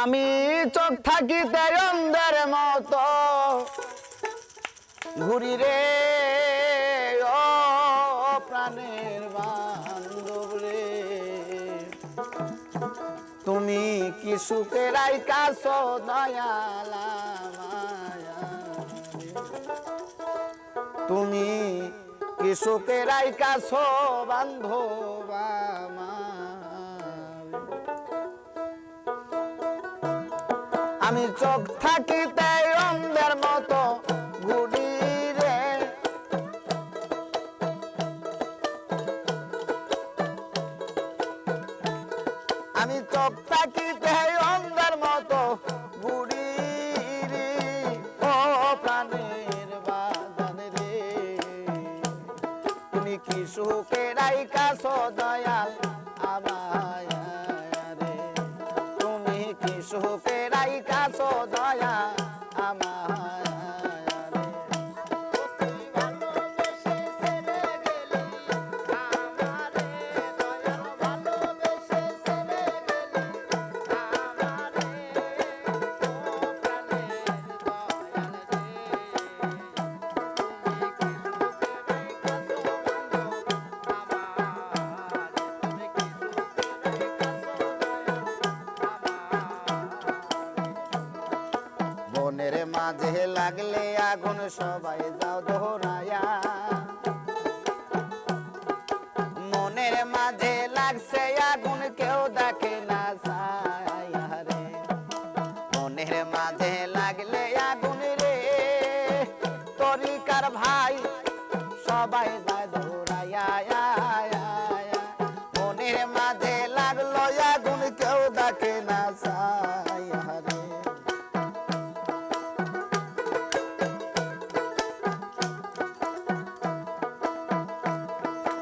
আমি চোখ থাকিতে অন্ধের মতো। ঘুরি রে ও প্রাণের বান্ধব রে তুমি কি সুখের আইকাশ দয়ালা তুমি কি সুখের আইকাশ বান্ধব আমার আমি চোখ থাকিতে অন্ধের মতো ঘুরি রে। আমি চোখ থাকিতে অন্ধের মতো ঘুরি রে। ও রে। তুমি কি সুখের আইকাশ দয়াল দয়া আমায় মাঝে লাগলে আগুন সবাই যাও দোহরায়া। মনের মাঝে লাগছে আগুন, কেউ দেখে না রে মনের মাঝে লাগলে আগুন রে। তরিকার ভাই সবাই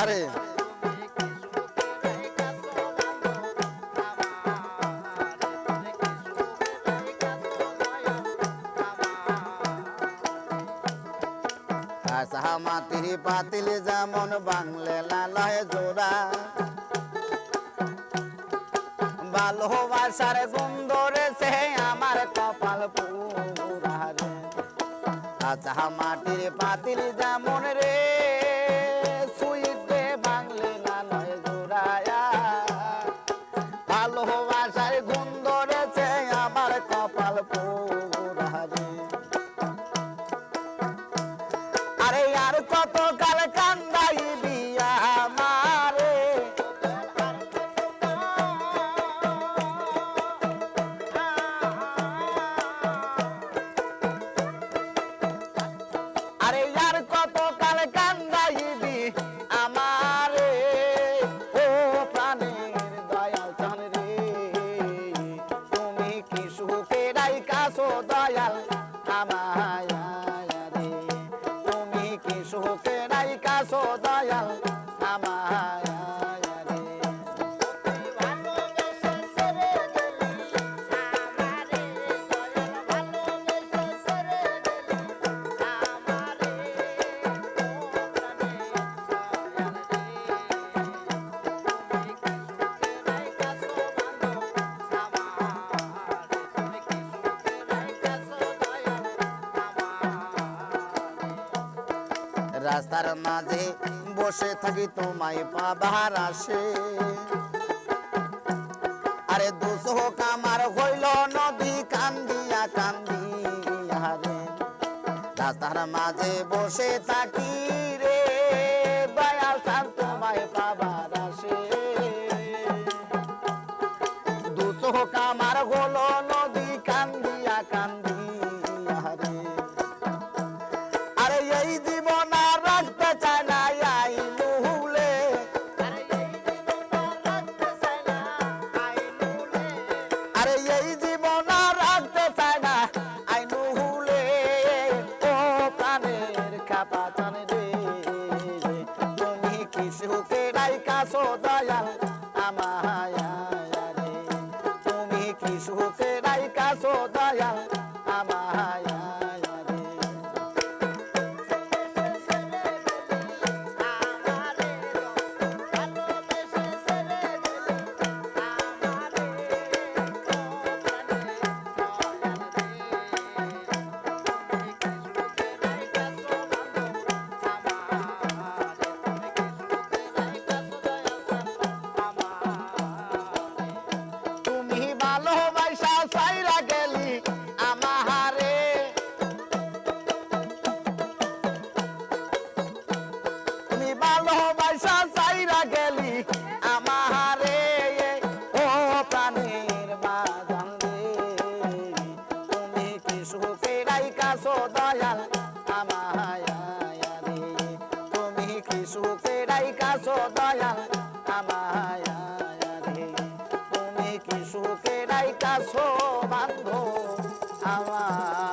আরে। মাতির পাতিল যেমন বাংলে লালয় জোড়া। ভালোবাসার গুন্দরে সে আমার কপাল পুরা রে। আচ্ছা মাটির পাতিল যেমন রে সুইতে সুখে রাইকাছো দয়াল আমায়। রাস্তার মাঝে বসে থাকি তোমায় পাবার আসে আরে দুশো কামার হইল নদী, কান্দিয়া কান্দিয়া রে। রাস্তার মাঝে বসে থাকি রে, দয়াল সার তোমায় পাবার আসে দুশো আসো দয়াল আমায় তুমি কি সুখে রাইকাছো দয়াল রাইকা সদয়াল আমায় তুমি কি সুখে রাইকা সো আমায়